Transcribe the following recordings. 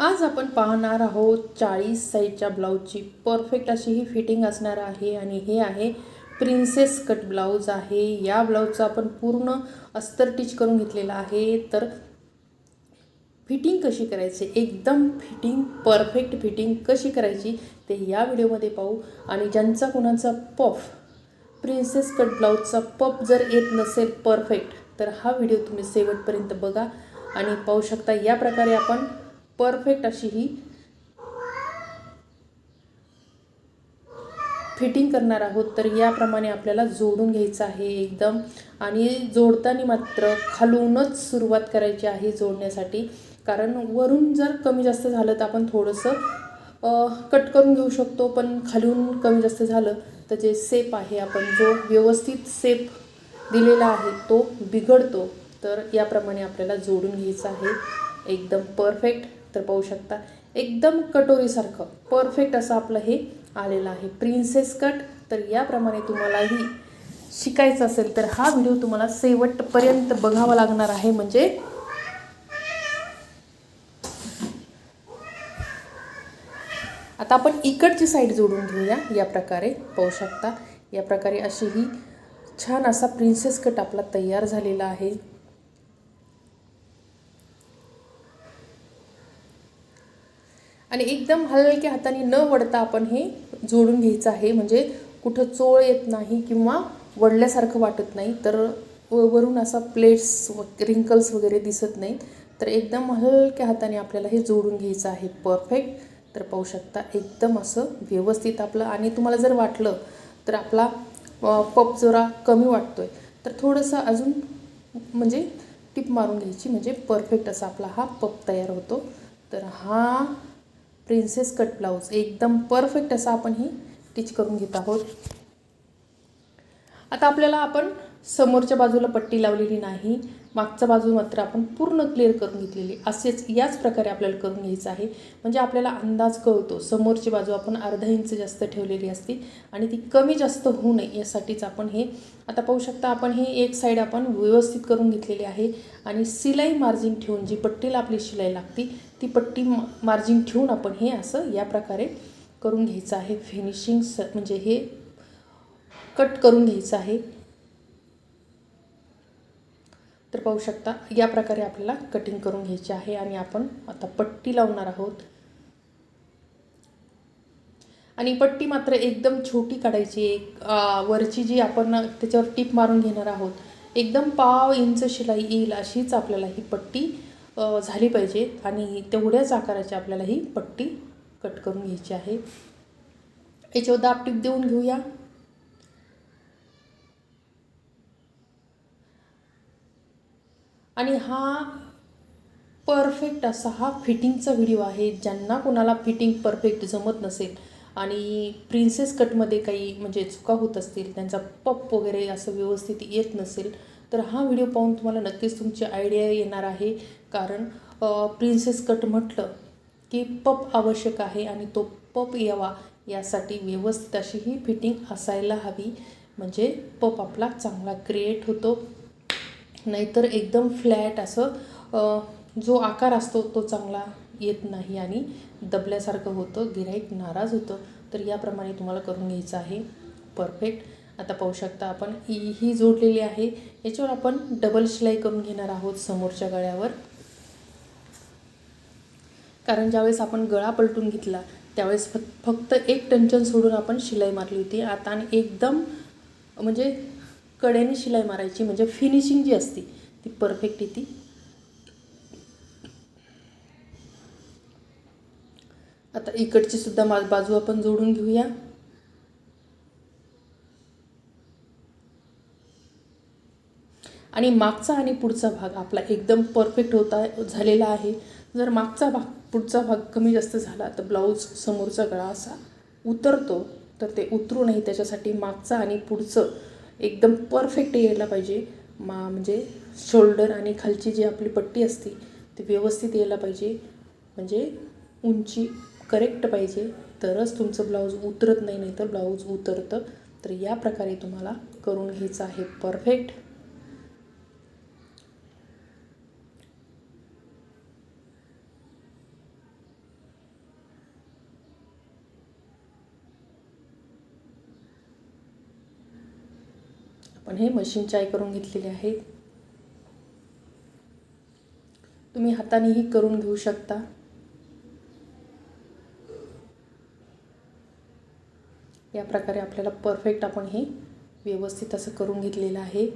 आज आपण पाहणार आहोत चाळीस साईजच्या ब्लाऊजची. परफेक्ट अशी ही फिटिंग असणार आहे आणि हे आहे प्रिन्सेस कट ब्लाऊज आहे. या ब्लाऊजचं आपण पूर्ण अस्तर टिच करून घेतलेलं आहे. तर फिटिंग कशी करायची? एकदम फिटिंग परफेक्ट फिटिंग कशी करायची ते या व्हिडिओमध्ये पाहू. आणि ज्यांचा कुणाचा पफ प्रिन्सेस कट ब्लाऊजचा पफ जर येत नसेल परफेक्ट तर हा व्हिडिओ तुम्ही शेवटपर्यंत बघा आणि पाहू शकता या प्रकारे आपण परफेक्ट अशी ही फिटिंग करणार आहोत. तर याप्रमाणे आपल्याला जोडून घ्यायचं आहे एकदम. आणि जोडताना मात्र खालूनच सुरुवात करायची आहे जोडण्यासाठी. कारण वरून जर कमी जास्त झालं तर आपण थोडंसं कट करून घेऊ शकतो. पण खालून कमी जास्त झालं तर जे सेप आहे आपण जो व्यवस्थित सेप दिलेला आहे तो बिघडतो. तर याप्रमाणे आपल्याला जोडून घ्यायचं आहे. एकदम परफेक्ट तर पाहू शकता. एकदम कटोरीसारखं परफेक्ट असं आपलं हे आलेलं आहे. प्रिन्सेस कट तर याप्रमाणे तुम्हालाही शिकायचं असेल तर हा व्हिडिओ तुम्हाला शेवटपर्यंत बघावा लागणार आहे. म्हणजे आता आपण इकडची साईड जोडून घेऊया. या प्रकारे पाहू शकता. या प्रकारे अशी ही छान असा प्रिन्सेस कट आपला तयार झालेला आहे. आणि एकदम हलक्या हाताने न वडता आपण हे जोडून घ्यायचं आहे. म्हणजे कुठं चोळ येत नाही किंवा वडल्यासारखं वाटत नाही तर वरून असा प्लेट्स रिंकल्स वगैरे दिसत नाहीत. तर एकदम हलक्या हाताने आपल्याला हे जोडून घ्यायचं आहे. परफेक्ट तर पाहू शकता एकदम असं व्यवस्थित आपलं. आणि तुम्हाला जर वाटलं तर आपला पप जरा कमी वाटतो आहे तर थोडंसं अजून म्हणजे टिप मारून घ्यायची. म्हणजे परफेक्ट असा आपला हा पप तयार होतो. तर हा प्रिन्सेस कट ब्लाऊज. एकदम परफेक्ट असा आपण ही स्टिच करून घेत आहोत. आता आपल्याला आपण समोरच्या बाजूला पट्टी लावलेली नाही. मागचा बाजू मात्र आपण पूर्ण क्लिअर करून घेतलेली. असेच याच प्रकारे आपल्याला करून घ्यायचं आहे. म्हणजे आपल्याला अंदाज कळतो. समोरची बाजू आपण अर्धा इंच जास्त ठेवलेली असते आणि ती कमी जास्त होऊ नये यासाठीच आपण हे आता पाहू शकता आपण हे एक साईड आपण व्यवस्थित करून घेतलेली आहे आणि सिलाई मार्जिन ठेवून जी पट्टीला आपली शिलाई लागते ती पट्टी मार्जिन ठेवून आपण हे असं या प्रकारे करून घ्यायचं आहे. फिनिशिंग स म्हणजे हे कट करून घ्यायचं आहे. तर पाहू शकता या प्रकारे आपल्याला कटिंग करून घ्यायची आहे आणि आपण आता पट्टी लावणार आहोत. आणि पट्टी मात्र एकदम छोटी काढायची एक वरची जी आपण त्याच्यावर टीप मारून घेणार आहोत एकदम पाव इंच शिलाई येईल अशीच आपल्याला ही पट्टी झाली पाहिजे. आणि तेवढ्याच आकाराची आपल्याला ही पट्टी कट करून घ्यायची आहे. याच्यावर दाब टीप देऊन घेऊया. आणि हा परफेक्ट असा हा फिटिंगचा व्हिडिओ आहे ज्यांना कोणाला फिटिंग परफेक्ट जमत नसेल आणि प्रिन्सेस कटमध्ये काही म्हणजे चुका होत असतील त्यांचा पप वगैरे असं व्यवस्थित येत नसेल तर हा व्हिडिओ पाहून तुम्हाला नक्कीच तुमची आयडिया येणार आहे. कारण प्रिन्सेस कट म्हटलं की पप आवश्यक आहे आणि तो पप यावा यासाठी व्यवस्थित अशी ही फिटिंग असायला हवी. म्हणजे पप आपला चांगला क्रिएट होतो. नाहीतर एकदम फ्लॅट असं जो आकार असतो तो चांगला येत नाही आणि दबल्यासारखं होतं गिराईक नाराज होतं. तर याप्रमाणे तुम्हाला करून घ्यायचं आहे. परफेक्ट. आता पाहू शकता आपण ही ही जोडलेली आहे. याच्यावर आपण डबल शिलाई करून घेणार आहोत समोरच्या गळ्यावर. कारण ज्यावेळेस आपण गळा पलटून घेतला त्यावेळेस फक्त एक टंचन सोडून आपण शिलाई मारली होती. आता आणि एकदम म्हणजे कडेने शिलाई मारायची म्हणजे फिनिशिंग जी असते ती परफेक्ट येते आता इकडची सुद्धा मा बाजू आपण जोडून घेऊया. आणि मागचा आणि पुढचा भाग आपला एकदम परफेक्ट होता झालेला आहे. जर मागचा भाग पुढचा भाग कमी जास्त झाला तर ब्लाऊज समोरचा गळा असा उतरतो तर ते उतरू नाही त्याच्यासाठी मागचा आणि पुढचं एकदम परफेक्ट यायला पाहिजे. मा म्हणजे शोल्डर आणि खालची जी आपली पट्टी असते ती व्यवस्थित यायला पाहिजे. म्हणजे उंची करेक्ट पाहिजे. तरच तुमचं ब्लाऊज उतरत नाही नाही तर ब्लाऊज उतरतं. तर या प्रकारे तुम्हाला करून घ्यायचं आहे. परफेक्ट पण हे मशीन चाय करून घेतलेले आहेत. तुम्ही हातानेही करून घेऊ शकता. या प्रकारे आपल्याला परफेक्ट आपण हे व्यवस्थित असं करून घेतलेलं आहे.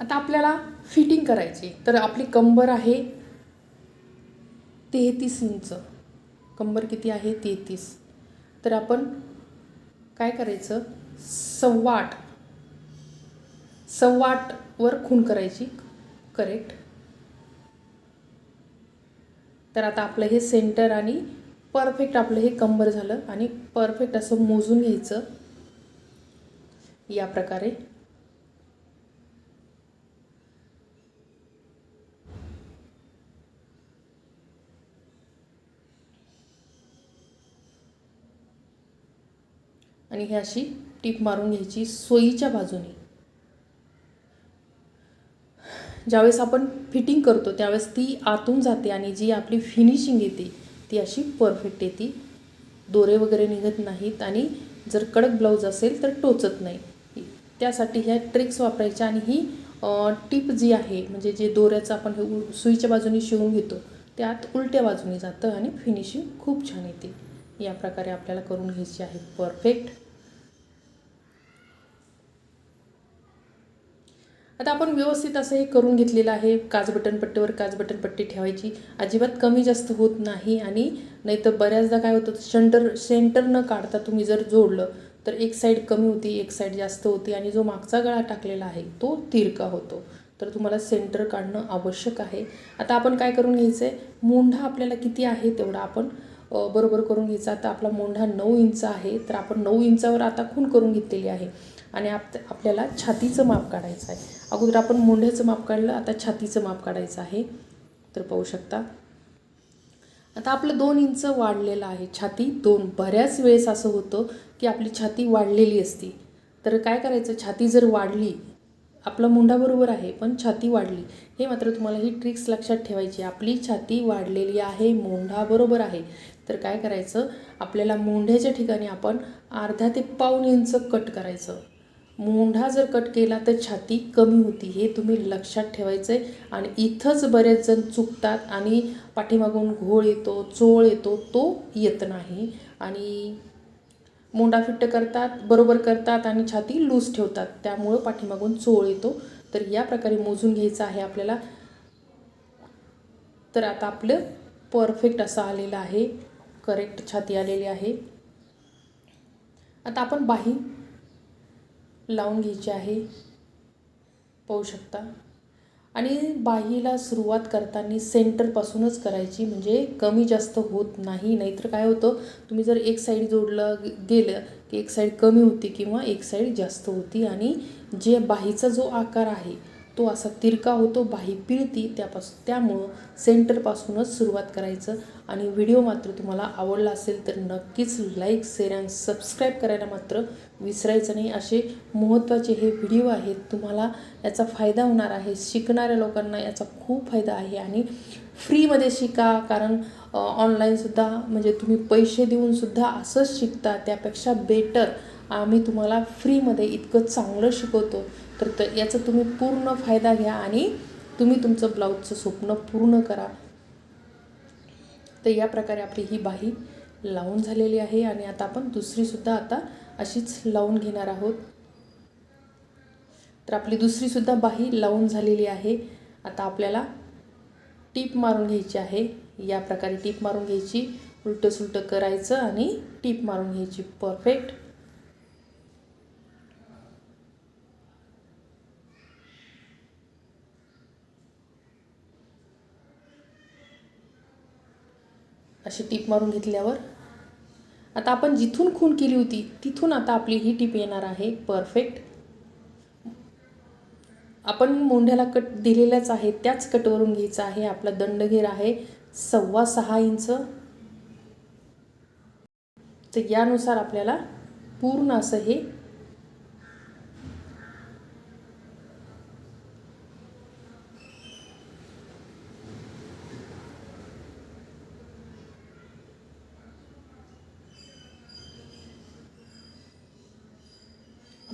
आता आपल्याला फिटिंग करायची तर आपली कंबर आहे तेहतीस इंच. कंबर किती आहे? तेहतीस. तर आपण काय करायचं? सव्वाट सव्वाटवर खून करायची. करेक्ट तर आता आपलं हे सेंटर आणि परफेक्ट आपलं हे कंबर झालं आणि परफेक्ट असं मोजून घ्यायचं. या प्रकारे. आणि ही अशी टीप मारून घ्यायची सोयीच्या बाजूने. ज्यावेळेस आपण फिटिंग करतो त्यावेळेस ती आतून जाते आणि जी आपली फिनिशिंग येते ती अशी परफेक्ट येते. दोरे वगैरे निघत नाहीत आणि जर कडक ब्लाऊज असेल तर टोचत नाही. त्यासाठी ह्या ट्रिक्स वापरायच्या आणि ही टीप जी आहे म्हणजे जे दोऱ्याचं आपण हे सुईच्या बाजूने शिवून घेतो त्यात उलट्या बाजूने जातं आणि फिनिशिंग खूप छान येते. या प्रकारे आपल्याला करून घ्यायची आहे. परफेक्ट. आता आपण व्यवस्थित असं हे करून घेतलेलं आहे. काच बटन पट्टीवर काच बटन पट्टी ठेवायची. अजिबात कमी जास्त होत नाही आणि नाही तर बऱ्याचदा काय होतं सेंटर सेंटर न काढता तुम्ही जर जोडलं तर एक साईड कमी होती एक साईड जास्त होती आणि जो मागचा गळा टाकलेला आहे तो तिरका होतो. तर तुम्हाला सेंटर काढणं आवश्यक आहे. आता आपण काय करून घ्यायचं आहे मोंढा आपल्याला किती आहे तेवढा आपण बरोबर करून घ्यायचा. आता आपला मोंढा नऊ इंच आहे तर आपण नऊ इंचावर आता खून करून घेतलेली आहे आणि आप आपल्याला छातीचं माप काढायचं आहे. अगोदर आपण मोंढ्याचं माप काढलं आता छातीचं माप काढायचं आहे. तर पाहू शकता. आता आपलं दोन इंच वाढलेलं आहे. छाती दोन. बऱ्याच वेळेस असं होतं की आपली छाती वाढलेली असती. तर काय करायचं? छाती जर वाढली आपला मुंडा बरोबर आहे पण छाती वाढली. हे मात्र तुम्हाला ही ट्रिक्स लक्षात ठेवायची आपली छाती वाढलेली आहे मोंढा बरोबर आहे. तर काय करायचं? आपल्याला मोंढ्याच्या ठिकाणी आपण अर्धा ते पाऊण इंच कट करायचं. मोंढा जर कट केला तर छाती कमी होती हे तुम्ही लक्षात ठेवायचं आहे आणि इथंच बरेच जण चुकतात आणि पाठीमागून घोळ येतो चोळ येतो तो येत नाही. आणि मोंडा फिट्ट करतात बरोबर करतात आणि छाती लूज ठेवतात त्यामुळं पाठीमागून चोळ येतो. तर या प्रकारे मोजून घ्यायचं आहे आपल्याला. तर आता आपलं परफेक्ट असं आलेलं आहे. करेक्ट छाती आलेली आहे. आता आपण बाही लावून घ्यायची आहे. पाहू शकता. आणि बाहीला सुरुवात करताना सेंटरपासूनच करायची म्हणजे कमी जास्त होत नाही. नाहीतर काय होतं तुम्ही जर एक साईड जोडलं गेलं की एक साईड कमी होती किंवा एक साईड जास्त होती. आणि जे बाहीचा जो आकार आहे तो असा तिरका होतो बाही पिळती त्यापासून त्यामुळं सेंटरपासूनच सुरुवात करायचं. आणि व्हिडिओ मात्र तुम्हाला आवडला असेल तर नक्कीच लाईक शेअर आणि सबस्क्राईब करायला मात्र विसरायचं नाही. असे महत्त्वाचे हे व्हिडिओ आहेत तुम्हाला याचा फायदा होणार आहे. शिकणाऱ्या लोकांना याचा खूप फायदा आहे. आणि फ्रीमध्ये शिका कारण ऑनलाईनसुद्धा म्हणजे तुम्ही पैसे देऊनसुद्धा असंच शिकता. त्यापेक्षा बेटर आम्ही तुम्हाला फ्रीमध्ये इतकं चांगलं शिकवतो. तर त याचा तुम्ही पूर्ण फायदा घ्या आणि तुम्ही तुमचं ब्लाऊजचं स्वप्न पूर्ण करा. तर या प्रकारे आपली ही बाही लावून झालेली आहे आणि आता आपण दुसरीसुद्धा आता अशीच लावून घेणार आहोत. तर आपली दुसरीसुद्धा बाही लावून झालेली आहे. आता आपल्याला टीप मारून घ्यायची आहे. या प्रकारे टीप मारून घ्यायची. उलटं सुलटं करायचं आणि टीप मारून घ्यायची. परफेक्ट. अशी टीप मारून घेतल्यावर. आता आपण जिथून खून केली होती तिथून आता आपली ही टीप येणार आहे परफेक्ट आपण मोंढ्याला कट दिलेलाच आहे त्याच कटवरून घ्यायचं आहे आपला दंडघेर आहे सव्वा सहा इंच. तर यानुसार आपल्याला पूर्ण असं हे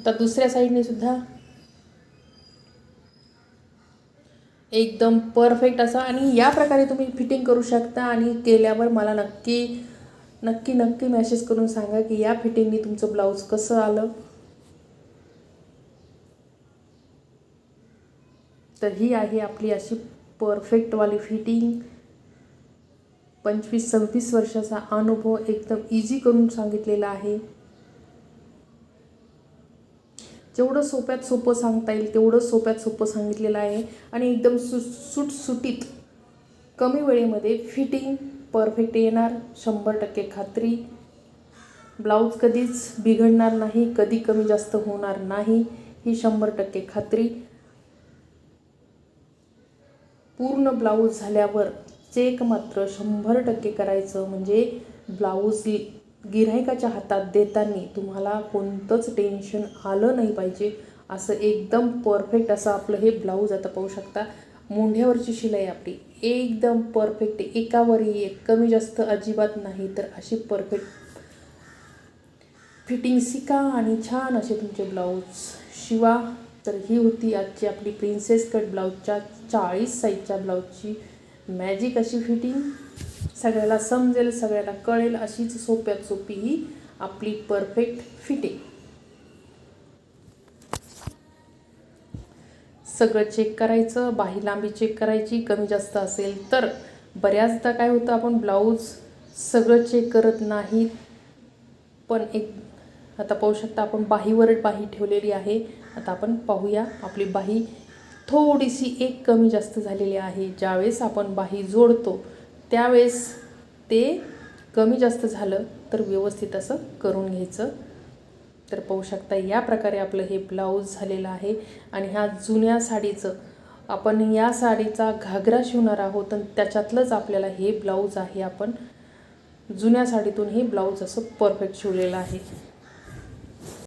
आता दुसऱ्या साईडने सुद्धा. एकदम परफेक्ट असा. आणि या प्रकारे तुम्ही फिटिंग करू शकता आणि केल्यावर मला नक्की नक्की नक्की मेसेज करून सांगा की या फिटिंगनी तुमचं ब्लाऊज कसं आलं. तर ही आहे आपली अशी परफेक्टवाली फिटिंग पंचवीस सव्वीस वर्षाचा अनुभव एकदम इझी करून सांगितलेला आहे. जेवढं सोप्यात सोपं सांगता येईल तेवढं सोप्यात सोपं सांगितलेलं आहे. आणि एकदम सु सुटसुटीत कमी वेळेमध्ये फिटिंग परफेक्ट येणार शंभर टक्के खात्री. ब्लाऊज कधीच बिघडणार नाही कधी कमी जास्त होणार नाही ही शंभर टक्के खात्री. पूर्ण ब्लाऊज झाल्यावर चेक मात्र शंभर टक्के करायचं म्हणजे ब्लाऊज गिऱ्हाईकाच्या हातात देताना तुम्हाला कोणतंच टेन्शन आलं नाही पाहिजे. असं एकदम परफेक्ट असं आपलं हे ब्लाऊज आता पाहू शकता. मुंढ्यावरची शिलाई आपली. एकदम परफेक्ट एकावरही एक. कमी जास्त अजिबात नाही तर अशी परफेक्ट फिटिंग शिका आणि छान असे तुमचे ब्लाऊज शिवा तर ही होती आजची आपली प्रिन्सेस कट ब्लाऊजच्या चाळीस साईजच्या ब्लाऊजची मॅजिक अशी फिटिंग सगळ्याला समजेल सगळ्याला कळेल अशीच सोप्यात सोपी ही आपली परफेक्ट फिटिंग सगळं चेक करायचं बाही लांबी चेक करायची कमी जास्त असेल तर. बऱ्याचदा काय होतं आपण ब्लाऊज सगळं चेक करत नाही पण एक आता पाहू शकता आपण बाहीवर बाही ठेवलेली आहे. आता आपण पाहूया आपली बाही थोडीशी एक कमी जास्त झालेली आहे ज्यावेळेस आपण बाही जोडतो. त्यावेळेस ते कमी जास्त झालं तर व्यवस्थित असं करून घ्यायचं. तर पाहू शकता या प्रकारे आपलं हे ब्लाऊज झालेलं आहे आणि ह्या जुन्या साडीचं आपण या साडीचा घागरा शिवणार आहोत आणि त्याच्यातलंच आपल्याला हे ब्लाऊज आहे. आपण जुन्या साडीतून हे ब्लाऊज असं परफेक्ट शिवलेलं आहे.